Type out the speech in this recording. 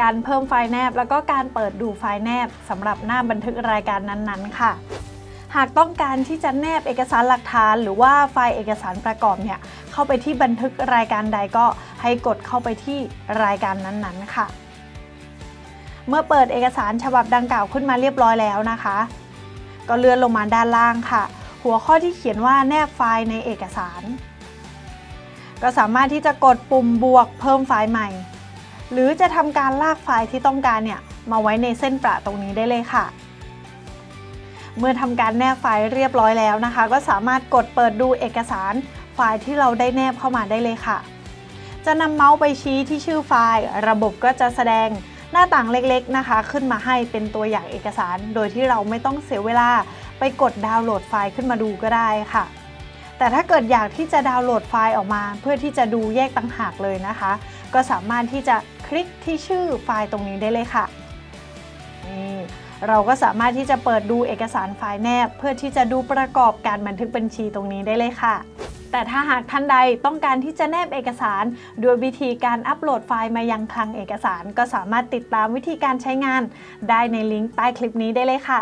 การเพิ่มไฟล์แนบ แล้วก็การเปิดดูไฟล์แนบสำหรับหน้าบันทึกรายการนั้นๆ ค่ะ หากต้องการที่จะแนบเอกสารหลักฐาน หรือว่าไฟล์เอกสารประกอบเนี่ยเข้าไปที่บันทึกรายการใดก็ให้กดเข้าไปที่รายการนั้นๆ ค่ะ เมื่อเปิดเอกสารฉบับดังกล่าวขึ้นมาเรียบร้อยแล้วนะคะ ก็เลื่อนลงมาด้านล่างค่ะ หัวข้อที่เขียนว่าแนบไฟล์ในเอกสาร ก็สามารถที่จะกดปุ่มบวกเพิ่มไฟล์ใหม่ หรือจะทำการลากไฟล์ที่ต้องการเนี่ยมาไว้ในเส้นประตรงนี้ได้เลยค่ะ เมื่อทำการแนบไฟล์เรียบร้อยแล้วนะคะ ก็สามารถกดเปิดดูเอกสารไฟล์ที่เราได้แนบเข้ามาได้เลยค่ะ จะนำเมาส์ไปชี้ที่ชื่อไฟล์ ระบบก็จะแสดงหน้าต่างเล็กๆนะคะ ขึ้นมาให้เป็นตัวอย่างเอกสาร โดยที่เราไม่ต้องเสียเวลาไปกดดาวน์โหลดไฟล์ขึ้นมาดูก็ได้ค่ะ แต่ถ้าเกิดอยากที่จะดาวน์โหลดไฟล์ออกมา เพื่อที่จะดูแยกต่างหากเลยนะคะ ก็สามารถที่จะ คลิกที่ชื่อไฟล์ตรงนี้ได้เลยค่ะนี่เราก็สามารถที่จะเปิดดูเอกสารไฟล์แนบ เพื่อที่จะดูประกอบการบันทึกบัญชีตรงนี้ได้เลยค่ะ แต่ถ้าหากท่านใดต้องการที่จะแนบเอกสารโดยวิธีการอัปโหลดไฟล์มายังคลังเอกสาร ก็สามารถติดตามวิธีการใช้งาน ได้ในลิงก์ใต้คลิปนี้ได้เลยค่ะ